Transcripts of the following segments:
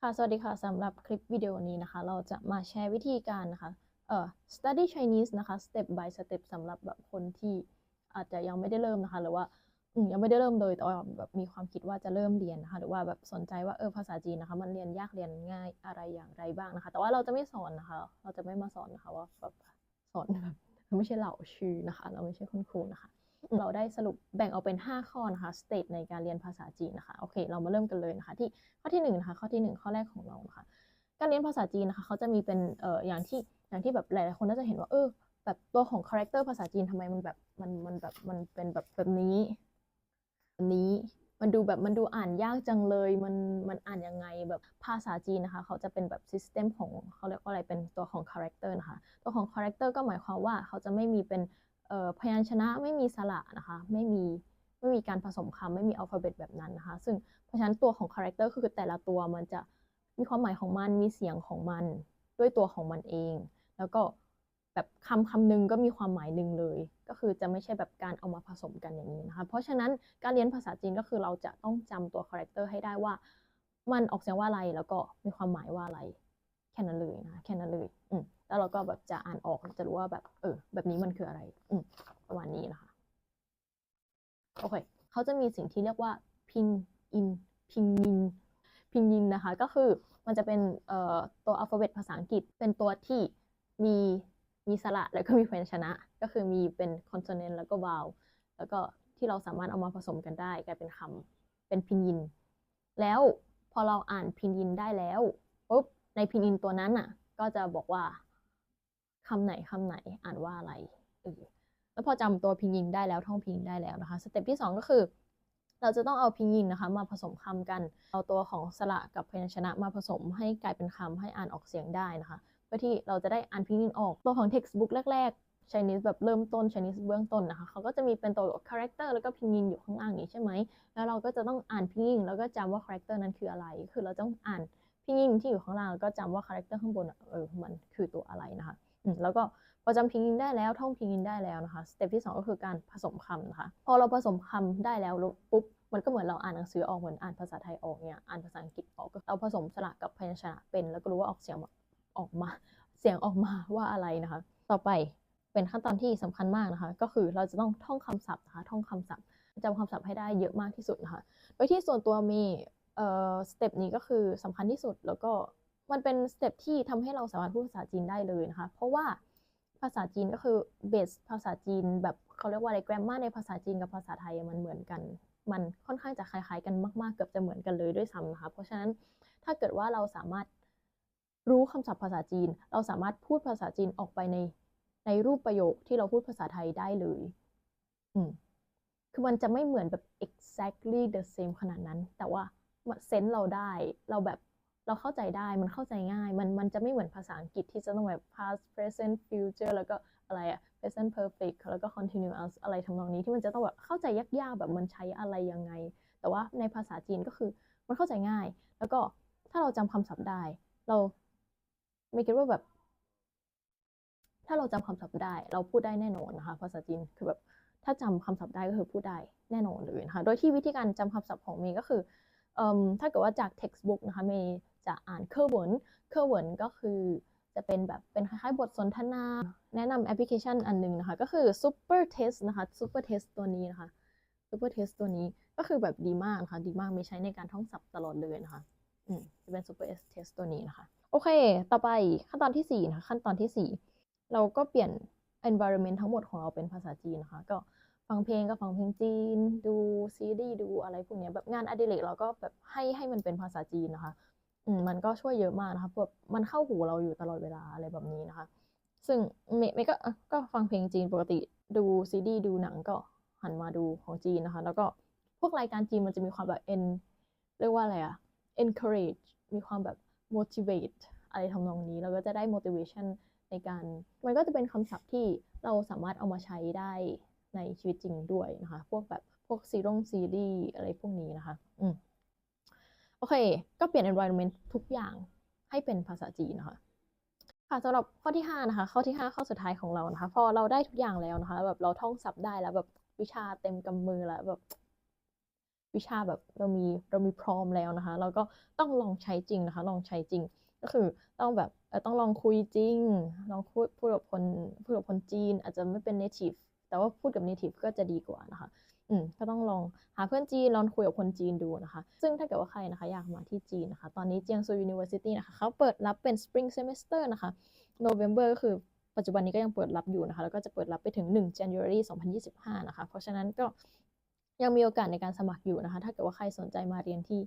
ค่ะ สวัสดีค่ะสำหรับคลิปวิดีโอนี้นะคะ เราจะมาแชร์วิธีการนะคะเอ่อ study Chinese นะคะ step by step สำหรับแบบคนที่อาจจะยังไม่ได้เริ่มนะคะ หรือว่าอืมยังไม่ได้เริ่มเลยแต่ว่าแบบมีความคิดว่าจะเริ่มเรียนนะคะ หรือว่าแบบสนใจว่าเออภาษาจีนนะคะ มันเรียนยากเรียนง่ายอะไรอย่างไรบ้างนะคะ แต่ว่าเราจะไม่สอนนะคะ เราจะไม่มาสอนนะคะว่าแบบสอนแบบเราไม่ใช่เหล่าชื่อนะคะ เราไม่ใช่คุณครูนะคะ เราได้สรุปแบ่งออกเป็น 5 ข้อนะคะ state ในการเรียนภาษาจีนนะคะโอเค เรามาเริ่มกันเลยนะคะที่ข้อที่1นะคะข้อที่1ข้อแรกของเรานะคะการเรียนภาษาจีนนะคะเขาจะมีเป็นเอ่ออย่างที่อย่างที่แบบหลายๆคนน่าจะเห็นว่าเออแบบตัวของคาแรคเตอร์ภาษาจีนทำไมมันแบบมันมันแบบมันเป็นแบบแบบนี้แบบนี้มันดูแบบมันดูอ่านยากจังเลยมันมันอ่านยังไงแบบภาษาจีนนะคะ เขาจะเป็นแบบ system ของเขาเรียกว่าอะไรเป็นตัวของคาแรคเตอร์นะคะ ตัวของคาแรคเตอร์ก็หมายความว่าเขาจะไม่มีเป็น พยัญชนะไม่มีสระนะคะ ไม่มีไม่มีการผสมคำไม่มีอัลฟาเบตแบบนั้นนะคะ ซึ่งเพราะฉะนั้นตัวของคาแรคเตอร์คือแต่ละตัวมันจะมีความหมายของมันมีเสียงของมันด้วยตัวของมันเอง แล้วก็แบบคำคำหนึ่งก็มีความหมายหนึ่งเลย ก็คือจะไม่ใช่แบบการเอามาผสมกันอย่างนี้นะคะเพราะฉะนั้นการเรียนภาษาจีนก็คือเราจะต้องจำตัวคาแรคเตอร์ให้ได้ว่า มันออกเสียงว่าอะไรแล้วก็มีความหมายว่าอะไร แค่นั้นเลยนะแค่นั้นเลย แล้วเราก็แบบจะอ่านออกจะรู้ว่าแบบ เออ แบบนี้มันคืออะไร อืมประมาณนี้นะคะ โอเค เขาจะมีสิ่งที่เรียกว่าพินอินพินยินพินยินนะคะ ก็คือมันจะเป็นเอ่อตัวอัลฟาเบตภาษาอังกฤษ เป็นตัวที่มีมีสระแล้วก็มีพยัญชนะ ก็คือมีเป็นคอนโซเนนต์แล้วก็วาวแล้วก็ที่เราสามารถเอามาผสมกันได้กลายเป็นคำเป็นพินยิน แล้วพอเราอ่านพินยินได้แล้วปุ๊บในพินยินตัวนั้นอะ ก็จะบอกว่า คำไหนคำไหนอ่านว่าอะไรเออแล้วพอจำตัวพินยินได้แล้วท่องพินได้แล้วนะคะ สเต็ปที่ 2 ก็คือ เราจะต้องเอาพินยินนะคะ มาผสมคำกัน เอาตัวของสระกับพยัญชนะมาผสมให้กลายเป็นคำให้อ่านออกเสียงได้นะคะเพื่อที่เราจะได้อ่านพินยินออกตัวของ textbook แรก ๆ Chinese แบบเริ่มต้น Chinese เบื้องต้นนะคะเขาก็จะมีเป็นตัว character แล้วก็พินยินอยู่ข้างล่างนี้ใช่ไหมแล้วเราก็จะต้องอ่านพินยินแล้วก็จำว่า character นั้นคืออะไร คือเราต้องอ่านพินยินที่อยู่ข้างล่างแล้วก็จำว่า character ข้างบนเออมันคือตัวอะไรนะคะ แล้วก็พอจำพินยินได้แล้วท่องพินยินได้แล้วนะคะสเต็ปที่ 2 ก็คือการผสมคำนะคะพอเราผสมคำได้แล้วปุ๊บมันก็เหมือนเราอ่านหนังสือออกเหมือนอ่านภาษาไทยออกเนี่ยอ่านภาษาอังกฤษออกก็เราผสมสระกับพยัญชนะเป็น แล้วก็รู้ว่าออกเสียงออกมา เสียงออกมาว่าอะไรนะคะ ต่อไปเป็นขั้นตอนที่สำคัญมากนะคะ ก็คือเราจะต้องท่องคำศัพท์นะคะท่องคำศัพท์จำคำศัพท์ให้ได้เยอะมากที่สุดนะคะโดยที่ส่วนตัวมีเอ่อสเต็ปนี้ก็คือสำคัญที่สุดแล้วก็ มันเป็นสเต็ปที่ทำให้เราสามารถพูดภาษาจีนได้เลยนะคะ เพราะว่าภาษาจีนก็คือเบสภาษาจีนแบบเขาเรียกว่าอะไร grammar ในภาษาจีนกับภาษาไทยมันเหมือนกัน มันค่อนข้างจะคล้ายๆ กันมากๆ เกือบจะเหมือนกันเลยด้วยซ้ำนะคะ เพราะฉะนั้นถ้าเกิดว่าเราสามารถรู้คำศัพท์ภาษาจีน เราสามารถพูดภาษาจีนออกไปในในรูปประโยคที่เราพูดภาษาไทยได้เลย อืมคือมันจะไม่เหมือนแบบ exactly the same ขนาดนั้น แต่ว่าเซนส์เราได้ เราแบบ เราเข้าใจได้มันเข้าใจง่าย มันมันจะไม่เหมือนภาษาอังกฤษที่จะต้องแบบ past present future แล้วก็อะไรอะ present perfect แล้วก็ continuous อะไรทำนองนี้ที่มันจะต้องแบบเข้าใจยากๆแบบมันใช้อะไรยังไง แต่ว่าในภาษาจีนก็คือมันเข้าใจง่าย แล้วก็ถ้าเราจำคำศัพท์ได้ เราไม่คิดว่าแบบ ถ้าเราจำคำศัพท์ได้ เราพูดได้แน่นอนนะคะ ภาษาจีนคือแบบถ้าจำคำศัพท์ได้ก็คือพูดได้แน่นอนเลยนะคะ โดยที่วิธีการจำคำศัพท์ของเมย์ก็คืออถ้าเกิดว่าจาก textbook นะคะเมย์ จะอ่านเคอร์เวิร์นเคอร์เวิร์นก็คือจะเป็นแบบเป็นคล้ายๆบทสนทนา แนะนำแอปพลิเคชันอันหนึงนะคะ ก็คือ super test นะคะ super test ตัวนี้นะคะ super test ตัวนี้ก็คือแบบดีมากนะคะดีมากมีใช้ในการท่องศัพท์ตลอดเลยนะคะอืมจะเป็น super test ตัวนี้นะคะ โอเค ต่อไปขั้นตอนที่4นะคะขั้นตอนที่ 4 เราก็เปลี่ยน environment ทั้งหมดของเราเป็นภาษาจีนนะคะ ก็ฟังเพลงก็ฟังเพลงจีน ดูซีรีส์ดูอะไรพวกนี้แบบงานอดิเรกเราก็แบบให้ให้มันเป็นภาษาจีนนะคะ อืมมันก็ช่วยเยอะมากนะคะแบบมันเข้าหูเราอยู่ตลอดเวลาอะไรแบบนี้นะคะ ซึ่งเมย์เมย์ก็ก็ฟังเพลงจีนปกติดูซีรีดูหนังก็หันมาดูของจีนนะคะ แล้วก็พวกรายการจีนมันจะมีความแบบ en เรียกว่าอะไรอะ encourage มีความแบบ motivate อะไรทำนองนี้แล้วก็จะได้ motivation ในการ มันก็จะเป็นคำศัพท์ที่เราสามารถเอามาใช้ได้ในชีวิตจริงด้วยนะคะ พวกแบบพวกซีรงซีรีส์อะไรพวกนี้นะคะ อืมโอ เค ก็เปลี่ยน environment ทุกอย่างให้เป็นภาษาจีนนะคะค่ะสำหรับข้อที่ 5 นะคะ ข้อที่ 5 ข้อสุดท้ายของเรานะคะ พอเราได้ทุกอย่างแล้วนะคะ แบบเราท่องศัพท์ได้แล้วแบบวิชาเต็มกำมือแล้วแบบ วิชาแบบเรามีเรามีพร้อมแล้วนะคะ เราก็ต้องลองใช้จริงนะคะ ลองใช้จริง ก็คือต้องแบบต้องลองคุยจริง ลองพูดพูดกับคนพูดกับคนจีน อาจจะไม่เป็น native แต่ว่าพูดกับ native ก็จะดีกว่านะคะ อืมก็ต้องลองหาเพื่อนจีนลองคุยกับคนจีนดูนะคะ ซึ่งถ้าเกิดว่าใครนะคะอยากมาที่จีนนะคะ ตอนนี้เจียงซู University นะคะเขาเปิดรับเป็น Spring Semester นะคะ November ก็คือปัจจุบันนี้ก็ยังเปิดรับอยู่นะคะ แล้วก็จะเปิดรับไปถึง 1 January 2025 นะคะ เพราะฉะนั้นก็ยังมีโอกาสในการสมัครอยู่นะคะ ถ้าเกิดว่าใครสนใจมาเรียนที่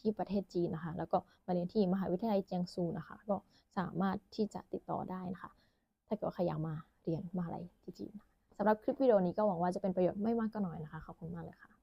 ที่ประเทศจีนนะคะ แล้วก็มาเรียนที่มหาวิทยาลัยเจียงซูนะคะ ก็สามารถที่จะติดต่อได้นะคะ ถ้าเกิดว่าใครอยากมาเรียนมหาลัยที่จีนนะะ สำหรับคลิปวิดีโอนี้ก็หวังว่าจะเป็นประโยชน์ไม่มากก็น้อยนะคะ ขอบคุณมากเลยค่ะ